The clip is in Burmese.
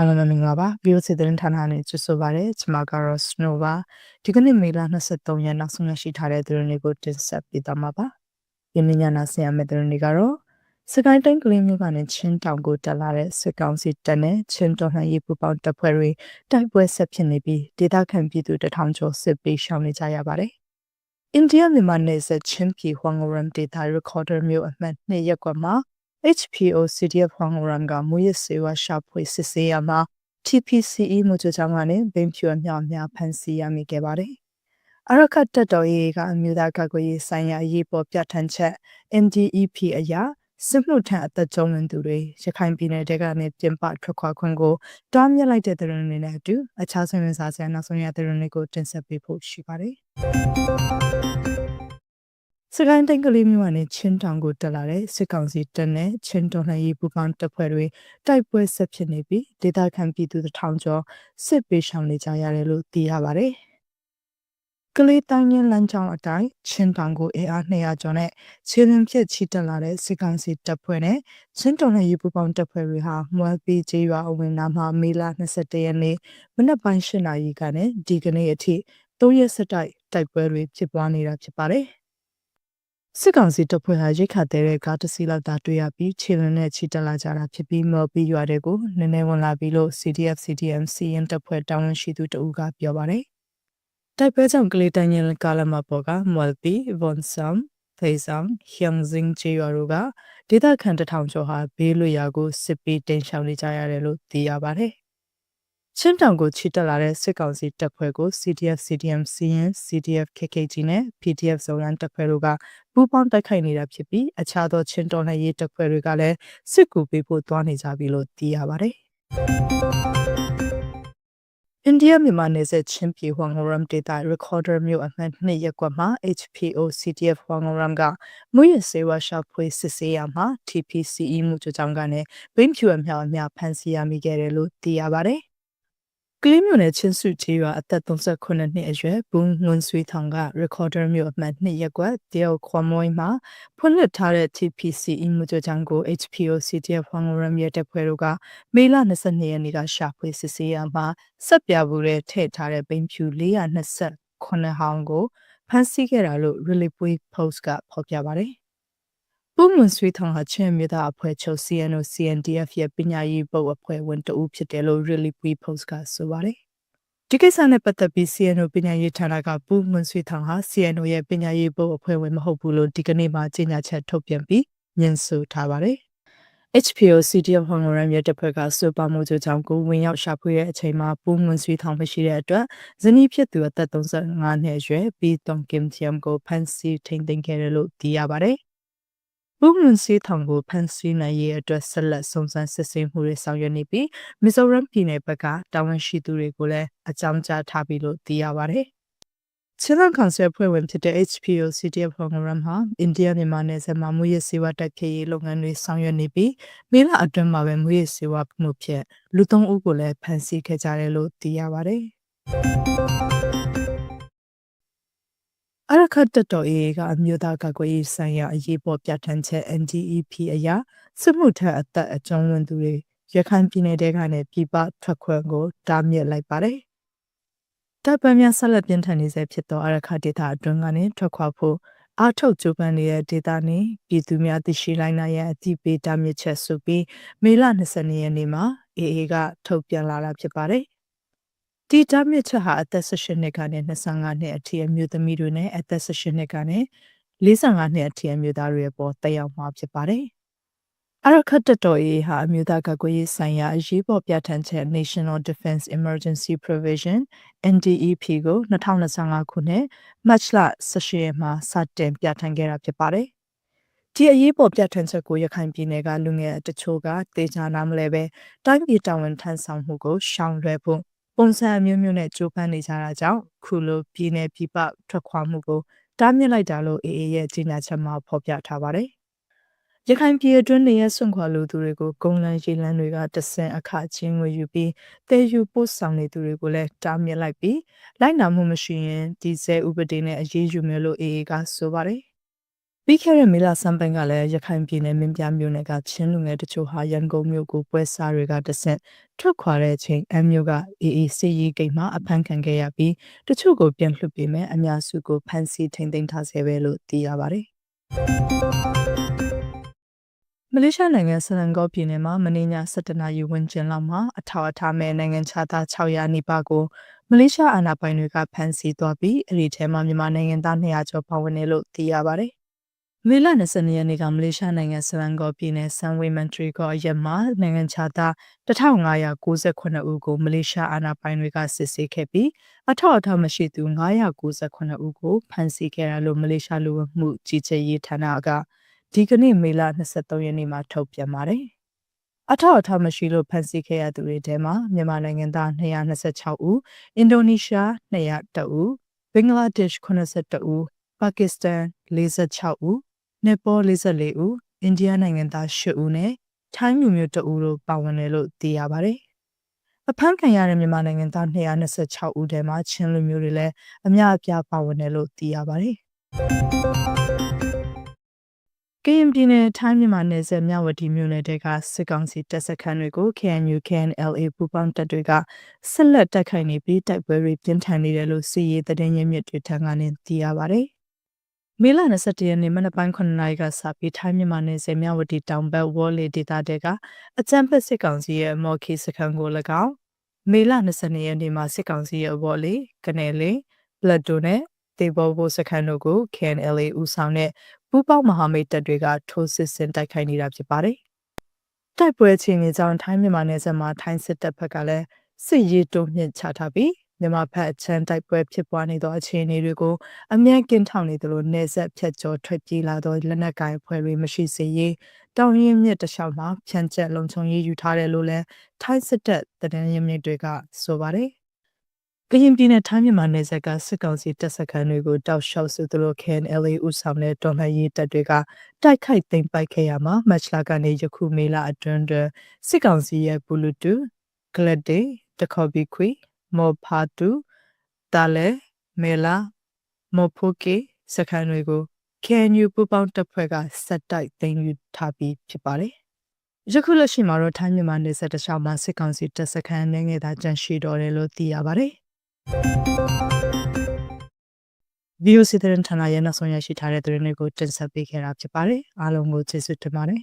အားလုံးပဲမင်္ဂလာပါ VOC သတင်းဌာနနဲ့ကြိုဆိုပါရစေကျွန်မကတော့ Snow ပါဒီကနေ့မေလ23ရက်နောက်ဆုံးရရှိထားတဲ့သတင်းတွေကိုတင်ဆက်ပေးသွားမှာပါဒီနေ့ညနာဆင်ရမယ့်သတင်းတွေကတော့စကိုင်းတိုင်းကလေးမျိုးကနေချင်းတောင်ကိုတက်လာတဲ့စစ်ကောင်စီတပ်နဲ့ချင်းတော်လှန်ရေးပူးပေါင်းတပ်ဖွဲ့တွေတိုက်ပွဲဆက်ဖြစ်နေပြီးဒေသခံပြည်သူတထောင်ကျော်စစ်ပေးရှောင်နေကြရပါတယ်အိန္ဒိယမြန်မာနယ်စပ်ချင်းပြည်ဟွန်ဂရမ်ဒေသ recorder မျိုးအမှတ်2ရက်ကွက်မှာ HPO CDF ဟွန်ဂရမ်ကမူရစေဝါရှာဖွေစစ်ဆေးရမှာ TPCE မှုကြကြောင်းကနေဘိန်းဖြူအမြောက်အများဖန်ဆီးရမိခဲ့ပါတယ်။အရခတ်တက်တော်ရေးကအမျိုးသားကာကွယ်ရေးဆိုင်ရာအရေးပေါ်ပြဋ္ဌာန်းချက် NDEP အရာစစ်မှုထမ်းအသက်ကြုံလင်သူတွေရခိုင်ပြည်နယ်တဲကနေပြင်ပထွက်ခွာခွင့်ကိုတွားမြလိုက်တဲ့သတင်းတွေနဲ့အတူအခြားဆွေးနွေးစာဆရာနောက်ဆုံးရတဲ့သတင်းတွေကိုတင်ဆက်ပေးဖို့ရှိပါတယ်။ စကိုင်းတိုင်းကလေးမြို့ကနေချင်းတောင်ကိုတက်လာတဲ့စစ်ကောင်စီတပ်နဲ့ချင်းတော်လှန်ရေးပူးပေါင်းတပ်ဖွဲ့တွေတိုက်ပွဲဆက်ဖြစ်နေပြီးဒေသခံပြည်သူတထောင်ကျော်စစ်ပေးရှောင်နေကြရတယ်လို့သိရပါတယ်။ကလေးတိုင်းရင်းလမ်းကြောင်းအတိုင်းချင်းတောင်ကိုအင်အား200ကျော်နဲ့ခြေလင်းဖြတ်ချီတက်လာတဲ့စစ်ကောင်စီတပ်ဖွဲ့နဲ့ချင်းတော်နဲ့ရေပူပေါင်းတပ်ဖွဲ့တွေဟာမွဲပီကျေးရွာအဝင်နာမှာမေလ22ရက်နေ့မနက်ပိုင်း8နာရီကနေဒီကနေ့အထိ3ရက်ဆက်တိုက်တိုက်ပွဲတွေဖြစ်ပွားနေတာဖြစ်ပါတယ်။ စစ်ကောင်စီတပ်ဖွဲ့ဟာရိတ်ခတ်တဲ့ကားတစ်စီးလောက်သာတွေ့ရပြီးခြေလင်းနဲ့ချီတက်လာကြတာဖြစ်ပြီးမော်ပီရွာတွေကိုနည်းနည်းဝင်လာပြီးလို့ CDF CDM CN တပ်ဖွဲ့တာဝန်ရှိသူတဦးကပြောပါတယ်။တိုက်ပွဲကြောင့်ကလေးတိုင်းရကာလမပေါ်ကမော်ပီဗွန်ဆမ်ဖေဆမ်ဟျန်ဇင်းချေရတို့ကဒေသခံတထောင်ကျော်ဟာဘေးလွတ်ရာကိုစစ်ပေးတင်ရှောင်နေကြရတယ်လို့သိရပါတယ်။ ချင်းတောင်ကိုချီတက်လာတဲ့စစ်ကောင်စီတပ်ဖွဲ့ကို CDF CDM CN CDF KKG နဲ့ PDF ဇုံရန်တပ်ဖွဲ့တို့ကပူးပေါင်းတိုက်ခိုက်နေတာဖြစ်ပြီးအခြားသောချင်းတော်လှန်ရေးတပ်ဖွဲ့တွေကလည်းစစ်ကူပေးဖို့တွားနေကြပြီလို့သိရပါတယ်။အိန္ဒိယမြန်မာနယ်စပ်ချင်းပြည်ဟွန်ဂရမ်ဒေသ recorder မြို့အမှတ်2ရပ်ကွက်မှာ HPO CTF ဟွန်ဂရမ်ကမွေးရစေဝါရှာဖွေစစ်ဆေးရမှာ TPCE မှုကြောင့်ကနေဘိန်းဖြူအမြောက်အများဖန်ဆီးရမိခဲ့တယ်လို့သိရပါတယ် ကလေးမျိုးနဲ့ချင်းစုချေးရွာအသက်38နှစ်အရွယ်ဘုံငွန်ဆွေထောင်က recorder မျိုးအမှတ်2ရက်ကွက်တယောက်ခွန်မွိုင်းမှာဖွင့်လှစ်ထားတဲ့ TPC အင်မူကြချန်ကို HPO CTF ဟွန်ဂရမ်ရဲ့တပ်ဖွဲ့တို့ကမေလ22ရက်နေ့ကရှာဖွေစစ်ဆေးရမှာစက်ပြဘူးတဲ့ထည့်ထားတဲ့ဘိန်းဖြူ429ဟောင်းကိုဖမ်းဆီးခဲ့တာလို့ Relief Post ကဖော်ပြပါတယ် ပုံမှန်ဆွေးထောင်ဟာချင်းမြေသားအဖွဲ့ချုပ် CNO CNDF ရဲ့ပညာရေးပုတ်အဖွဲ့ဝင်တဦးဖြစ်တယ်လို့ Really We Post ကဆိုပါတယ်။ဒီကိစ္စနဲ့ပတ်သက်ပြီး CNO ပညာရေးဌာနကပုံမှန်ဆွေးထောင်ဟာ CNO ရဲ့ပညာရေးပုတ်အဖွဲ့ဝင်မဟုတ်ဘူးလို့ဒီကနေ့မှကြေညာချက်ထုတ်ပြန်ပြီးညင်ဆိုထားပါတယ်။ HPO CDF ဟောင်ဂရမ်ရဲ့တပ်ဖွဲ့ကစူပါမိုဂျိုချောင်းကိုဝင်ရောက်ရှာဖွေတဲ့အချိန်မှာပုံမှန်ဆွေးထောင်မရှိတဲ့အတွက်ဇနီးဖြစ်သူအသက်35နှစ်အရွယ်ဘီတုံကင်ချမ်ကိုဖန်စီထိန်သိမ်းခဲ့တယ်လို့သိရပါတယ်။ ဘုံလွန်စီထောင်ကိုဖန်ဆီးနိုင်ရေးအတွက်ဆက်လက်စုံစမ်းစစ်ဆေးမှုတွေဆောင်ရွက်နေပြီးမီဇိုရမ်ပြည်နယ်ဘက်ကတာဝန်ရှိသူတွေကိုလည်းအကြောင်းကြားထားပြီးလို့သိရပါတယ်။ချီလန်ကောင်ဆယ်ဖွဲ့ဝင်ဖြစ်တဲ့ HPO CTF ဟောင်ဂရမ်ဟာအိန္ဒိယမြန်မာနယ်စပ်မှာမူရစေဝါတိုက်ဖြည့်ရေးလုပ်ငန်းတွေဆောင်ရွက်နေပြီးမေလအတွင်းမှာပဲမူရစေဝါမှုဖြင့်လူသုံးဦးကိုလည်းဖမ်းဆီးခဲ့ကြတယ်လို့သိရပါတယ်။အရ ခတ်တတော်အေကအမျိုးသားကာကွယ်ရေးဆိုင်ရာအရေးပေါ်ပြဋ္ဌာန်းချက် NDEP အရစစ်မှုထမ်းအသက်အကျုံးဝင်သူတွေရခိုင်ပြည်နယ်တဲကနေပြည်ပထွက်ခွင့်ကိုတားမြစ်လိုက်ပါတယ်။တပ်ပန်းများဆက်လက်ပြင်းထန်နေဆဲဖြစ်သောအရခတ်ဒေသအတွင်းကနေထွက်ခွာဖို့အားထုတ်ကြိုးပမ်းနေတဲ့ဒေသနေပြည်သူများသိရှိလိုက်နိုင်ရန်အတိပေးတားမြစ်ချက်ဆိုပြီးမေလ22ရက်နေ့မှာ AA ကထုတ်ပြန်လာတာဖြစ်ပါတယ်။ ဒီတာမြစ်ချက်ဟာအသက်18နှစ်ကနေ25နှစ်အထိအမျိုးသမီးတွေနဲ့အသက်18နှစ်ကနေ45နှစ်အထိအမျိုးသားတွေအပေါ်တက်ရောက်မှာဖြစ်ပါတယ်။အရခတ်တတော်ရေးဟာအမျိုးသားကာကွယ်ရေးဆိုင်ရာအရေးပေါ်ပြဋ္ဌာန်းချက် National Defense Emergency Provision NDEP ကို2025ခုနှစ်မတ်လ18ရက်မှာစတင်ပြဋ္ဌာန်းခဲ့တာဖြစ်ပါတယ်။ဒီအရေးပေါ်ပြဋ္ဌာန်းချက်ကိုရခိုင်ပြည်နယ်ကလူငယ်တချို့ကတေချာနာမလဲပဲတိုင်းပြည်တာဝန်ထမ်းဆောင်မှုကိုရှောင်လွှဲဖို့ ပုံစံအမျိုးမျိုးနဲ့ကြိုးပမ်းနေကြတာကြောင့်ခုလိုပြည်내ပြည်ပထွက်ခွာမှုကိုတားမြစ်လိုက်တာလို့ AA ရဲ့ကြေညာချက်မှာဖော်ပြထားပါတယ်။ရခိုင်ပြည်အတွင်းနေရဆွန့်ခွာလူသူတွေကိုကုန်းလန်းရေလန်းတွေကတဆင်အခချင်းငွေယူပြီးတဲယူပို့ဆောင်နေသူတွေကိုလည်းတားမြစ်လိုက်ပြီးလိုက်နာမှုမရှိရင်ဒီဇဲဥပဒေနဲ့အရေးယူမယ်လို့ AA ကဆိုပါတယ်။ ပြီးခဲ့တဲ့မေလစံပန်ကလည်းရခိုင်ပြည်နယ်မင်းပြမြို့နယ်ကချင်းလူငယ်တချို့ဟာရန်ကုန်မြို့ကိုပွဲစားတွေကတဆင့်ထွက်ခွာတဲ့အချိန်အမျိုးကအေးအေးစီရီဂိတ်မှာအဖမ်းခံခဲ့ရပြီးတချို့ကိုပြန်လွှတ်ပေးမယ်အများစုကိုဖမ်းဆီးထိန်သိမ်းထားဆဲပဲလို့သိရပါတယ်မလေးရှားနိုင်ငံဆလန်ကောပြည်နယ်မှာမနေ့ည7:00နာရီဝန်းကျင်လောက်မှာအထောက်အထားမဲ့နိုင်ငံခြားသား600နီးပါးကိုမလေးရှားအာဏာပိုင်တွေကဖမ်းဆီးသွားပြီးအဲ့ဒီထဲမှာမြန်မာနိုင်ငံသား200ကျော်ပါဝင်တယ်လို့သိရပါတယ်။ မေလ22ရက်နေ့ကမလေးရှားနိုင်ငံဆလန်ကောပြည်နယ်ဆန်ဝေမန်ထရီကောရက်မှာနိုင်ငံခြားသား1598ဦးကိုမလေးရှားအာဏာပိုင်တွေကစစ်ဆေးခဲ့ပြီးအထောက်အထားမရှိသူ998ဦးကိုဖမ်းဆီးခဲ့တယ်လို့မလေးရှားလူဝင်မှုကြီးကြပ်ရေးဌာနကဒီကနေ့မေလ23ရက်နေ့မှာထုတ်ပြန်ပါတယ်။အထောက်အထားမရှိလို့ဖမ်းဆီးခဲ့ရသူတွေထဲမှာမြန်မာနိုင်ငံသား226ဦး၊အင်ဒိုနီးရှား201ဦး၊ဘင်္ဂလားဒေ့ရှ်82ဦး၊ပါကစ္စတန်46ဦး၊ နေပေါ44ဦး၊အိန္ဒိယနိုင်ငံသား8ဦးနဲ့ထိုင်းလူမျိုး2ဦးတို့ပါဝင်တယ်လို့သိရပါတယ်။အဖမ်းခံရတဲ့မြန်မာနိုင်ငံသား226ဦးထဲမှာချင်းလူမျိုးတွေလည်းအများအပြားပါဝင်တယ်လို့သိရပါတယ်။ကရင်ပြည်နယ်ထိုင်းမြန်မာနယ်စပ်မြဝတီမြို့နယ်တဲကစစ်ကောင်စီတပ်စခန်းတွေကို KNU KNLA ပူးပေါင်းတပ်တွေကဆက်လက်တိုက်ခိုက်နေပြီးတိုက်ပွဲတွေပြင်းထန်နေတယ်လို့စီရေးသတင်းရင်းမြစ်တွေထံကနေသိရပါဗျ။ မေလ21ရက်နေ့မနက်ပိုင်း9နာရီကစပြီးထိုင်းမြန်မာနယ်စပ်မြဝတီတောင်ဘက်ဝေါ်လေဒေတာတဲကအကြံဖက်စစ်ကောင်စီရဲ့မော်ခီစခန်းကို၎င်းမေလ22ရက်နေ့မှာစစ်ကောင်စီရဲ့ဝေါ်လေကနေလေပလက်တိုနဲ့တေဘောဘိုစခန်းတို့ကို KNLA ဦးဆောင်တဲ့ပူးပေါင်းမဟာမိတ်တပ်တွေကထိုးစစ်ဆင်တိုက်ခိုက်နေတာဖြစ်ပါတယ်။တိုက်ပွဲချင်းကြီးကြောင့်ထိုင်းမြန်မာနယ်စပ်မှာထိုင်းစစ်တပ်ဘက်ကလည်းစစ်ရေးတုံ့ပြန်ချထားပြီး မြန်မာဘက်အချမ်းတိုက်ပွဲဖြစ်ပွားနေသောအခြေအနေတွေကိုအမြင့်ကင်းထောင်နေသလိုနေဆက်ဖြတ်ကျော်ထွက်ပြေးလာသောလက်နက်ကိုင်အဖွဲ့တွေမရှိစေရေးတောင်ရင်မြစ်တလျှောက်မှာဖြန့်ကျက်လုံခြုံရေးယူထားတယ်လို့လည်းထိုင်းစစ်တပ်တဒန်းရင်းမြစ်တွေကဆိုပါတယ်ကရင်ပြည်နယ်ထိုင်းမြန်မာနယ်စပ်ကစစ်ကောင်စီတပ်စခန်းတွေကိုတောက်လျှောက်စုသလို KNLA ဦးဆောင်တဲ့တော်လှန်ရေးတပ်တွေကတိုက်ခိုက်သိမ်းပိုက်ခဲ့ရမှာမတ်လကနေယခုမေလအတွင်းတွင်စစ်ကောင်စီရဲ့ဘူလူတူဂလက်ဒေတခေါ်ဘီခွေ မော်ဖာတူတာလဲမေလာမော်ဖိုကေစခန်းတွေကို KNU ပူပေါင်းတပ်ဖွဲ့ကစက်တိုက်သိမ်းယူထားပြီးဖြစ်ပါတယ်ယခုလက်ရှိမှာတော့ထိုင်းမြန်မာနယ်စပ်တခြားမှာစစ်ကောင်စီတပ်စခန်းနေငယ်သာကြန့်ရှိတော်တယ်လို့သိရပါတယ်။ VOC သတင်းဌာနရဲ့နောက်ဆုံးရရှိထားတဲ့သတင်းတွေကိုတင်ဆက်ပေးခဲ့တာဖြစ်ပါတယ်အားလုံးကိုကျေးဇူးတင်ပါတယ်